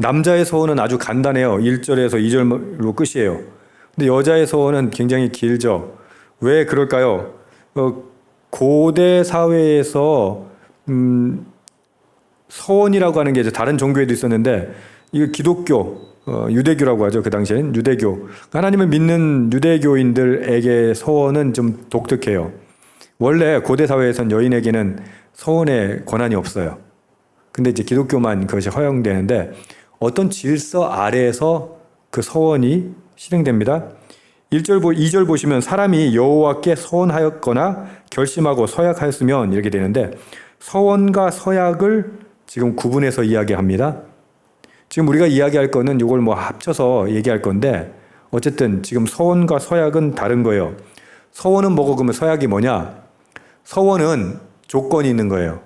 남자의 서원은 아주 간단해요. 1절에서 2절로 끝이에요. 근데 여자의 서원은 굉장히 길죠. 왜 그럴까요? 어, 고대 사회에서 음, 서원이라고 하는 게 이제 다른 종교에도 있었는데 이거 기독교 어, 유대교라고 하죠. 그 당시엔 유대교. 하나님을 믿는 유대교인들에게 서원은 좀 독특해요. 원래 고대 사회에선 여인에게는 서원의 권한이 없어요. 근데 이제 기독교만 그것이 허용되는데 어떤 질서 아래에서 그 서원이 실행됩니다. 1절, 2절 보시면 사람이 여호와께 서원하였거나 결심하고 서약하였으면 이렇게 되는데 서원과 서약을 지금 구분해서 이야기합니다. 지금 우리가 이야기할 거는 이걸 뭐 합쳐서 얘기할 건데 어쨌든 지금 서원과 서약은 다른 거예요. 서원은 뭐고 그러면 서약이 뭐냐? 서원은 조건이 있는 거예요.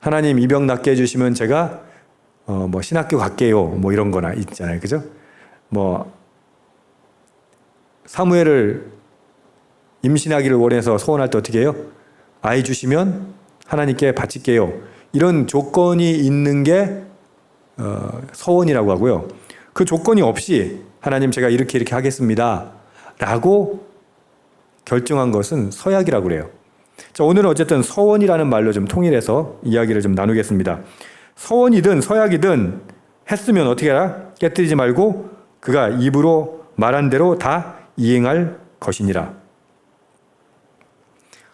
하나님 이병 낫게 해주시면 제가 어 뭐 신학교 갈게요. 뭐 이런 거나 있잖아요. 그죠? 뭐 사무엘을 임신하기를 원해서 소원할 때 어떻게 해요? 아이 주시면 하나님께 바칠게요. 이런 조건이 있는 게 어, 서원이라고 하고요. 그 조건이 없이 하나님 제가 이렇게 이렇게 하겠습니다. 라고 결정한 것은 서약이라고 그래요. 자, 오늘은 어쨌든 서원이라는 말로 좀 통일해서 이야기를 좀 나누겠습니다. 서원이든 서약이든 했으면 어떻게 하라? 깨뜨리지 말고 그가 입으로 말한 대로 다 이행할 것이니라.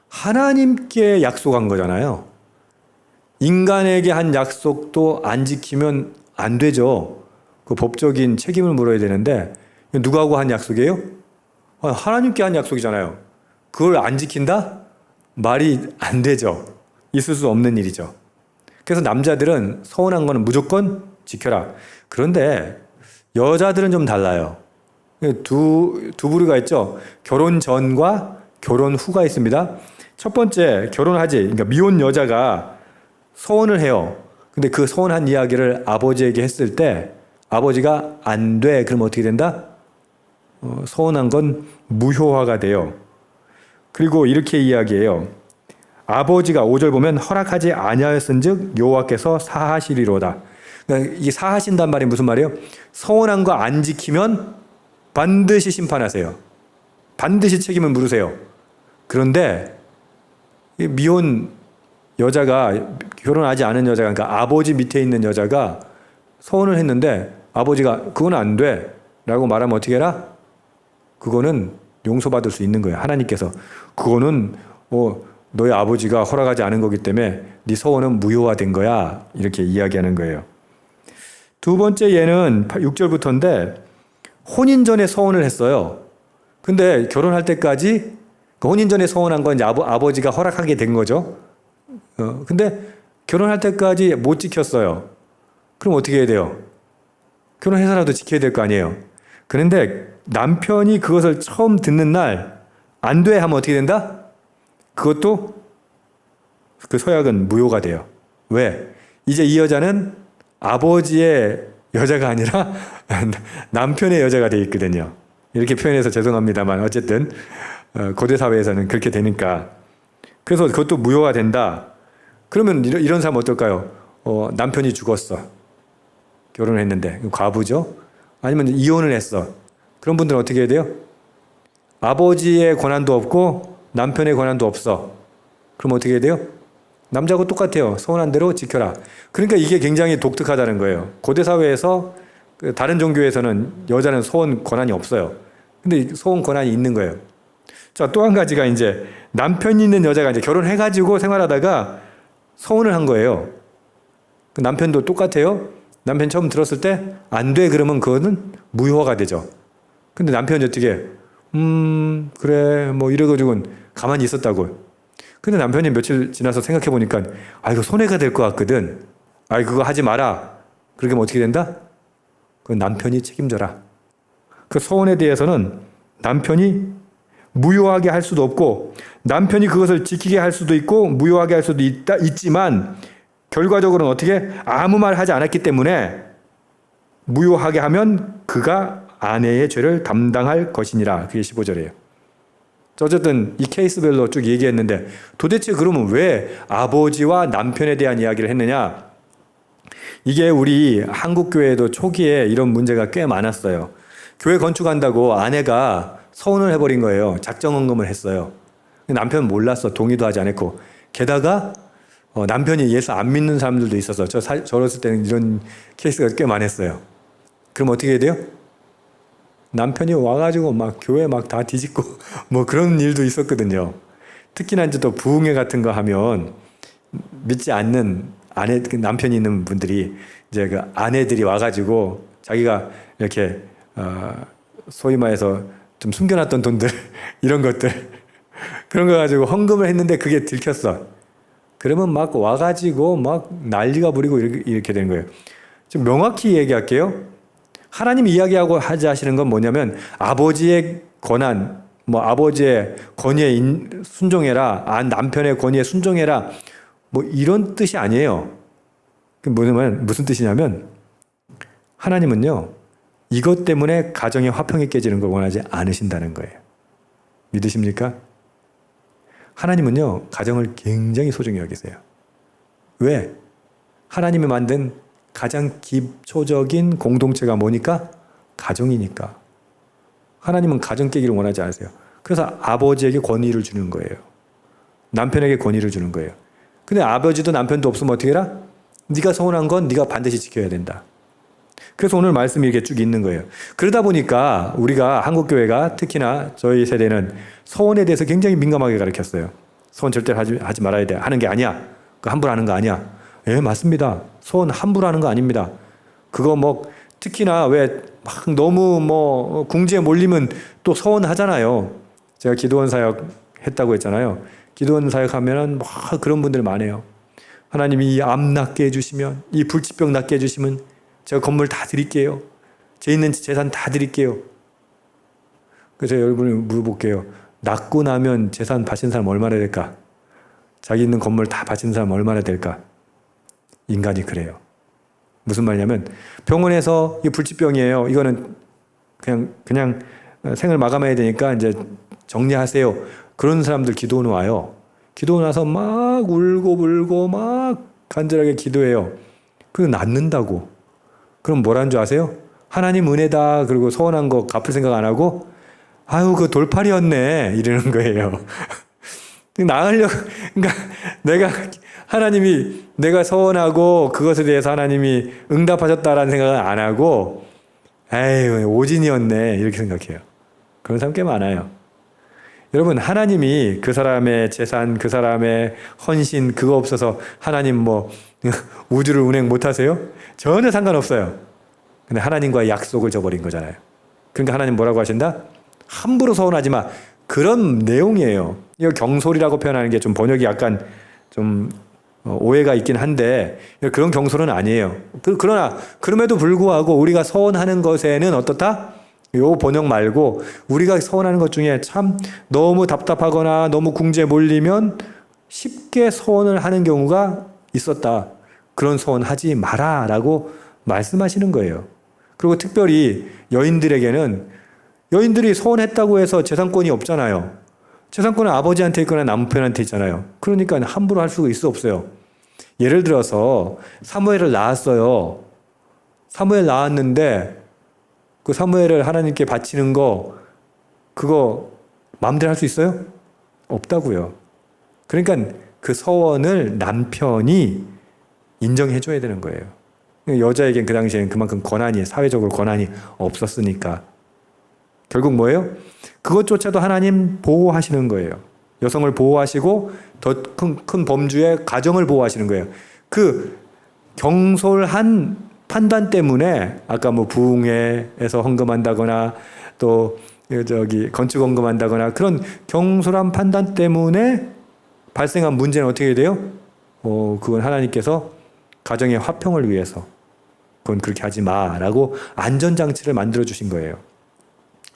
하나님께 약속한 거잖아요. 인간에게 한 약속도 안 지키면 안 되죠. 그 법적인 책임을 물어야 되는데 누구하고 한 약속이에요? 아, 하나님께 한 약속이잖아요. 그걸 안 지킨다? 말이 안 되죠. 있을 수 없는 일이죠. 그래서 남자들은 서운한 거는 무조건 지켜라. 그런데 여자들은 좀 달라요. 두, 두 부류가 있죠. 결혼 전과 결혼 후가 있습니다. 첫 번째, 결혼하지. 그러니까 미혼 여자가 서원을 해요. 근데 그 서원한 이야기를 아버지에게 했을 때 아버지가 안 돼. 그럼 어떻게 된다? 어, 서원한 건 무효화가 돼요. 그리고 이렇게 이야기해요. 아버지가 5절 보면 허락하지 아니하였은즉 여호와께서 사하시리로다. 그러니까 이 사하신단 말이 무슨 말이에요? 서원한 거 안 지키면 반드시 심판하세요. 반드시 책임을 물으세요. 그런데 미혼 여자가 결혼하지 않은 여자가 그러니까 아버지 밑에 있는 여자가 서원을 했는데 아버지가 그건 안 돼라고 말하면 어떻게 해라? 그거는 용서받을 수 있는 거예요. 하나님께서 그거는 뭐 너희 아버지가 허락하지 않은 거기 때문에 네 서원은 무효화된 거야. 이렇게 이야기하는 거예요. 두 번째 예는 6절부터인데 혼인 전에 서원을 했어요. 근데 결혼할 때까지 그 혼인 전에 서원한 건 아버, 아버지가 허락하게 된 거죠. 어, 근데 결혼할 때까지 못 지켰어요. 그럼 어떻게 해야 돼요? 결혼해서라도 지켜야 될 거 아니에요. 그런데 남편이 그것을 처음 듣는 날 안 돼 하면 어떻게 된다? 그것도 그 서약은 무효가 돼요. 왜? 이제 이 여자는 아버지의 여자가 아니라 남편의 여자가 돼 있거든요. 이렇게 표현해서 죄송합니다만 어쨌든 어, 고대 사회에서는 그렇게 되니까 그래서 그것도 무효가 된다. 그러면 이런, 사람 어떨까요? 어, 남편이 죽었어. 결혼을 했는데 과부죠. 아니면 이혼을 했어. 그런 분들은 어떻게 해야 돼요? 아버지의 권한도 없고 남편의 권한도 없어. 그럼 어떻게 해야 돼요? 남자하고 똑같아요. 서운한 대로 지켜라. 그러니까 이게 굉장히 독특하다는 거예요. 고대 사회에서 그 다른 종교에서는 여자는 소원 권한이 없어요. 근데 소원 권한이 있는 거예요. 자, 또 한 가지가 이제 남편이 있는 여자가 이제 결혼해가지고 생활하다가 서운을 한 거예요. 그 남편도 똑같아요. 남편 처음 들었을 때 안 돼 그러면 그거는 무효화가 되죠. 근데 남편이 어떻게 음 그래 뭐 이래가지고는 가만히 있었다고. 근데 남편이 며칠 지나서 생각해 보니까 아 이거 손해가 될 것 같거든. 아 그거 하지 마라. 그렇게 하면 어떻게 된다? 그 남편이 책임져라. 그 서원에 대해서는 남편이 무효하게 할 수도 없고 남편이 그것을 지키게 할 수도 있고 무효하게 할 수도 있다 있지만 결과적으로는 어떻게 아무 말 하지 않았기 때문에 무효하게 하면 그가 아내의 죄를 담당할 것이니라. 그게 15절이에요. 어쨌든 이 케이스별로 쭉 얘기했는데 도대체 그러면 왜 아버지와 남편에 대한 이야기를 했느냐? 이게 우리 한국 교회도 초기에 이런 문제가 꽤 많았어요. 교회 건축한다고 아내가 서운을 해버린 거예요. 작정헌금을 했어요. 남편 몰랐어. 동의도 하지 않았고. 게다가 어, 남편이 예수 안 믿는 사람들도 있어서 저 사, 저랬을 때는 이런 케이스가 꽤 많았어요. 그럼 어떻게 해야 돼요? 남편이 와가지고 막 교회 막 다 뒤집고 뭐 그런 일도 있었거든요. 특히나 이제 또 부흥회 같은 거 하면 믿지 않는 아내 그 남편이 있는 분들이 이제 그 아내들이 와가지고 자기가 이렇게 어, 소위 말해서 좀 숨겨놨던 돈들 이런 것들 그런 거 가지고 헌금을 했는데 그게 들켰어. 그러면 막 와가지고 막 난리가 부리고 이렇게, 이렇게 되는 거예요. 좀 명확히 얘기할게요. 하나님 이야기하고 하지 하시는 건 뭐냐면 아버지의 권한, 뭐 아버지의 권위에 인- 순종해라, 아 남편의 권위에 순종해라, 뭐 이런 뜻이 아니에요. 그 뭐냐면 무슨 뜻이냐면 하나님은요 이것 때문에 가정의 화평이 깨지는 걸 원하지 않으신다는 거예요. 믿으십니까? 하나님은요 가정을 굉장히 소중히 여기세요. 왜? 하나님이 만든 가장 기초적인 공동체가 뭐니까? 가정이니까. 하나님은 가정 깨기를 원하지 않으세요. 그래서 아버지에게 권위를 주는 거예요. 남편에게 권위를 주는 거예요. 근데 아버지도 남편도 없으면 어떻게 해라? 네가 서운한 건 네가 반드시 지켜야 된다. 그래서 오늘 말씀이 이렇게 쭉 있는 거예요. 그러다 보니까 우리가 한국 교회가 특히나 저희 세대는 서원에 대해서 굉장히 민감하게 가르쳤어요. 서원 절대 하지, 하지 말아야 돼. 하는 게 아니야. 그 함부로 하는 거 아니야. 예, 맞습니다. 서원 함부로 하는 거 아닙니다. 그거 뭐 특히나 왜 막 너무 뭐 궁지에 몰리면 또 서원 하잖아요. 제가 기도원 사역 했다고 했잖아요. 기도원 사역 하면은 막 그런 분들 많아요. 하나님이 이 암 낫게 해주시면 이 불치병 낫게 해주시면 제가 건물 다 드릴게요. 제 있는 재산 다 드릴게요. 그래서 여러분을 물어볼게요. 낫고 나면 재산 바친 사람 얼마나 될까? 자기 있는 건물 다 바친 사람 얼마나 될까? 인간이 그래요. 무슨 말이냐면 병원에서 이 불치병이에요. 이거는 그냥 그냥 생을 마감해야 되니까 이제 정리하세요. 그런 사람들 기도는 와요. 기도 나서 막 울고 불고 막 간절하게 기도해요. 그 낫는다고. 그럼 뭐라는 줄 아세요? 하나님 은혜다. 그리고 서운한 거 갚을 생각 안 하고 아유 그 돌팔이었네 이러는 거예요. 나으려고 그러니까 내가 하나님이 내가 서운하고 그것에 대해서 하나님이 응답하셨다라는 생각을 안 하고 에이 오진이었네 이렇게 생각해요. 그런 사람 꽤 많아요. 여러분 하나님이 그 사람의 재산, 그 사람의 헌신 그거 없어서 하나님 뭐 우주를 운행 못 하세요? 전혀 상관없어요. 근데 하나님과의 약속을 저버린 거잖아요. 그러니까 하나님 뭐라고 하신다? 함부로 서운하지 마. 그런 내용이에요. 이거 경솔이라고 표현하는 게 좀 번역이 약간 좀 어, 오해가 있긴 한데 그런 경솔은 아니에요. 그, 그러나 그럼에도 불구하고 우리가 서운하는 것에는 어떻다? 요 번역 말고 우리가 서운하는 것 중에 참 너무 답답하거나 너무 궁지에 몰리면 쉽게 서운을 하는 경우가 있었다. 그런 서운 하지 마라 라고 말씀하시는 거예요. 그리고 특별히 여인들에게는 여인들이 서운했다고 해서 재산권이 없잖아요. 재산권은 아버지한테 있거나 남편한테 있잖아요. 그러니까 함부로 할 수가 있어 없어요. 예를 들어서 사무엘을 낳았어요. 사무엘 낳았는데 그 사무엘을 하나님께 바치는 거 그거 마음대로 할 수 있어요? 없다고요. 그러니까 그 서원을 남편이 인정해 줘야 되는 거예요. 여자에겐 그 당시에는 그만큼 권한이 사회적으로 권한이 없었으니까 결국 뭐예요? 그것조차도 하나님 보호하시는 거예요. 여성을 보호하시고 더 큰 큰 범주의 가정을 보호하시는 거예요. 그 경솔한 판단 때문에 아까 뭐 부흥회에서 헌금한다거나 또 저기 건축 헌금한다거나 그런 경솔한 판단 때문에 발생한 문제는 어떻게 돼요? 어, 그건 하나님께서 가정의 화평을 위해서 그건 그렇게 하지 마라고 안전장치를 만들어 주신 거예요.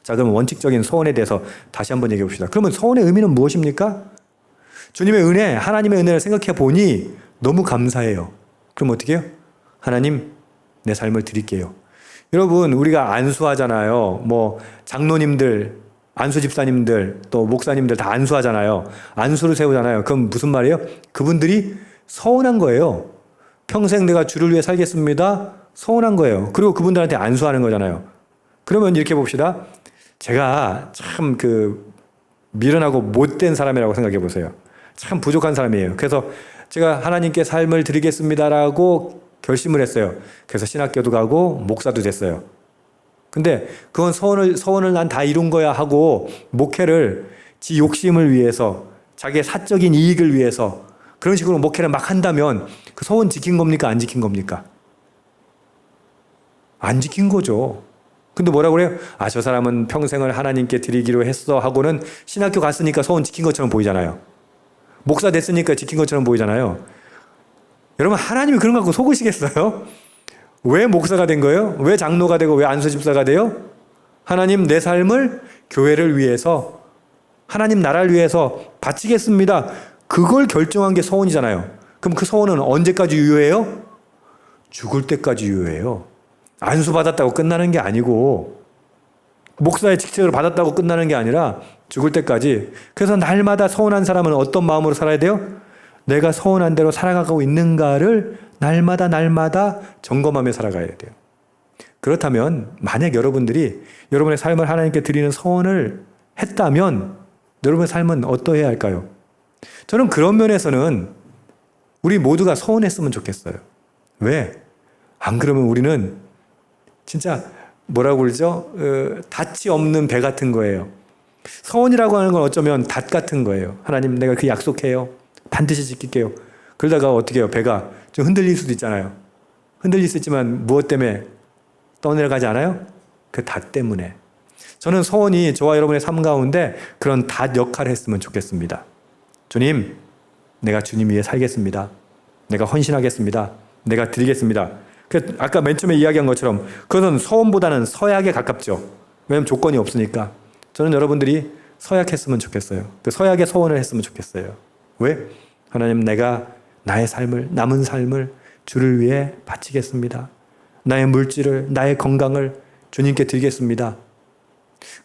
자, 그럼 원칙적인 소원에 대해서 다시 한번 얘기해 봅시다. 그러면 소원의 의미는 무엇입니까? 주님의 은혜, 하나님의 은혜를 생각해 보니 너무 감사해요. 그럼 어떻게 해요? 하나님, 내 삶을 드릴게요. 여러분, 우리가 안수하잖아요. 뭐, 장로님들, 안수 집사님들, 또 목사님들 다 안수하잖아요. 안수를 세우잖아요. 그럼 무슨 말이에요? 그분들이 서운한 거예요. 평생 내가 주를 위해 살겠습니다. 서운한 거예요. 그리고 그분들한테 안수하는 거잖아요. 그러면 이렇게 봅시다. 제가 참 그 미련하고 못된 사람이라고 생각해 보세요. 참 부족한 사람이에요. 그래서 제가 하나님께 삶을 드리겠습니다라고 결심을 했어요. 그래서 신학교도 가고 목사도 됐어요. 근데 그건 서원을 서원을 난 다 이룬 거야 하고 목회를 지 욕심을 위해서 자기의 사적인 이익을 위해서 그런 식으로 목회를 막 한다면 그 서원 지킨 겁니까 안 지킨 겁니까? 안 지킨 거죠. 근데 뭐라고 그래요? 아, 저 사람은 평생을 하나님께 드리기로 했어 하고는 신학교 갔으니까 서원 지킨 것처럼 보이잖아요. 목사 됐으니까 지킨 것처럼 보이잖아요. 여러분, 하나님이 그런 거 갖고 속으시겠어요? 왜 목사가 된 거예요? 왜 장로가 되고 왜 안수 집사가 돼요? 하나님 내 삶을 교회를 위해서 하나님 나라를 위해서 바치겠습니다. 그걸 결정한 게 서원이잖아요. 그럼 그 서원은 언제까지 유효해요? 죽을 때까지 유효해요. 안수 받았다고 끝나는 게 아니고 목사의 직책을 받았다고 끝나는 게 아니라 죽을 때까지. 그래서 날마다 서운한 사람은 어떤 마음으로 살아야 돼요? 내가 서운한 대로 살아가고 있는가를 날마다 날마다 점검하며 살아가야 돼요. 그렇다면 만약 여러분들이 여러분의 삶을 하나님께 드리는 서원을 했다면 여러분의 삶은 어떠해야 할까요? 저는 그런 면에서는 우리 모두가 서운했으면 좋겠어요. 왜? 안 그러면 우리는 진짜 뭐라고 그러죠? 어, 닻이 없는 배 같은 거예요. 서원이라고 하는 건 어쩌면 닷 같은 거예요. 하나님 내가 그 약속해요. 반드시 지킬게요. 그러다가 어떻게 해요? 배가 좀 흔들릴 수도 있잖아요. 흔들릴 수 있지만 무엇 때문에 떠내려가지 않아요? 그 닷 때문에. 저는 서원이 저와 여러분의 삶 가운데 그런 닷 역할을 했으면 좋겠습니다. 주님, 내가 주님 위해 살겠습니다. 내가 헌신하겠습니다. 내가 드리겠습니다. 그 아까 맨 처음에 이야기한 것처럼 그것은 서원보다는 서약에 가깝죠. 왜냐하면 조건이 없으니까. 저는 여러분들이 서약했으면 좋겠어요. 그 서약에 서원을 했으면 좋겠어요. 왜? 하나님 내가 나의 삶을 남은 삶을 주를 위해 바치겠습니다. 나의 물질을 나의 건강을 주님께 드리겠습니다.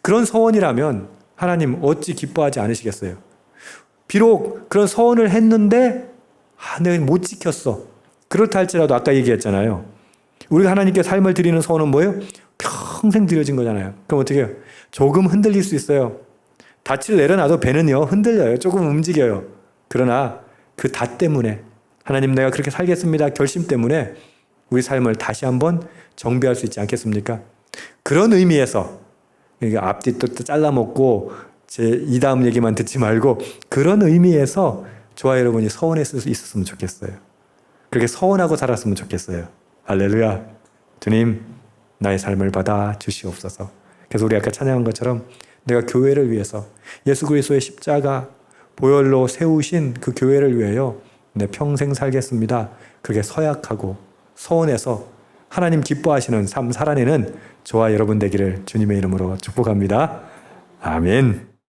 그런 서원이라면 하나님 어찌 기뻐하지 않으시겠어요? 비록 그런 서원을 했는데 아, 내가 못 지켰어. 그렇다 할지라도 아까 얘기했잖아요. 우리가 하나님께 삶을 드리는 서원은 뭐예요? 평생 드려진 거잖아요. 그럼 어떻게 해요? 조금 흔들릴 수 있어요. 닻을 내려놔도 배는요, 흔들려요. 조금 움직여요. 그러나 그닷 때문에 하나님 내가 그렇게 살겠습니다. 결심 때문에 우리 삶을 다시 한번 정비할 수 있지 않겠습니까? 그런 의미에서 앞뒤 또 잘라먹고 제 이 다음 얘기만 듣지 말고 그런 의미에서 저와 여러분이 서원했을 수 있었으면 좋겠어요. 그렇게 서원하고 살았으면 좋겠어요. 할렐루야. 주님, 나의 삶을 받아 주시옵소서. 그래서 우리 아까 찬양한 것처럼 내가 교회를 위해서 예수 그리스도의 십자가 보혈로 세우신 그 교회를 위하여 내 평생 살겠습니다. 그렇게 서약하고 서원해서 하나님 기뻐하시는 삶 살아내는 저와 여러분 되기를 주님의 이름으로 축복합니다. 아멘.